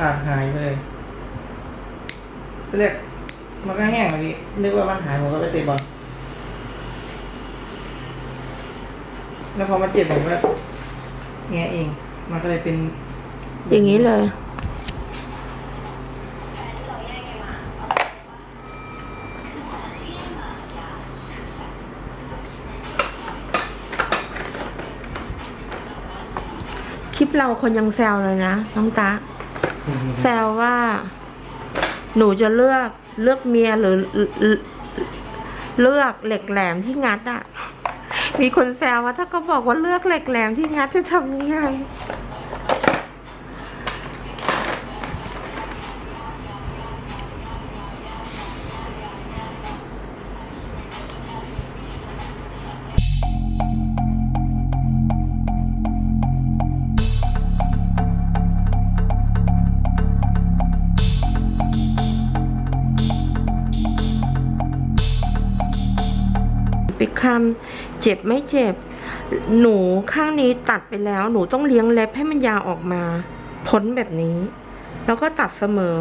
ขาดหายไปเลยเรียกมันก็แห้งเลยพี่นึกว่ามันหายผมก็ไปเตะบอลแล้วพอมาเจ็บผมก็แงะเอง มันก็เลยเป็น อย่างนี้เลย คลิปเราคนยังแซวเลยนะ น้องตา แซวว่า หนูจะเลือกเลือกเมียหรือเลือกเหล็กแหลมที่งัดอะ มีคนแซวว่าถ้าก็บอกว่าเลือกเหล็กแหลมที่งัดจะทำยังไง ปิดคำเจ็บไม่เจ็บ หนูข้างนี้ตัดไปแล้ว หนูต้องเลี้ยงเล็บให้มันยาวออกมา พ้นแบบนี้ แล้วก็ตัดเสมอ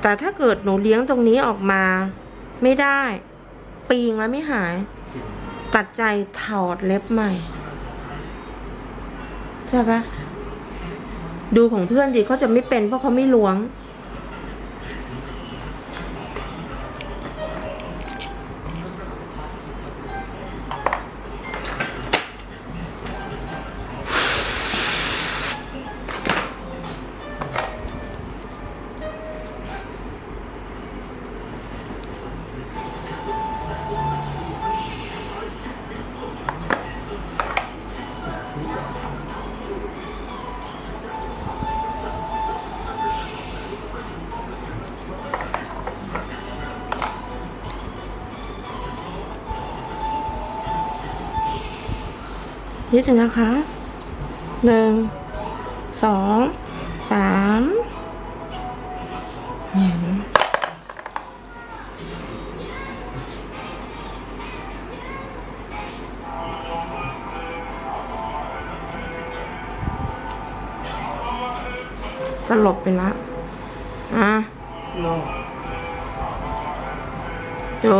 แต่ถ้าเกิดหนูเลี้ยงตรงนี้ออกมา ไม่ได้ ปีงแล้วไม่หาย ตัดใจถอดเล็บใหม่ใช่ปะดูของเพื่อนดิเขาจะไม่เป็นเพราะเขาไม่ล้วง นิดนึงนะคะหนึ่งสองสามอืมสลบไปละอะโลดู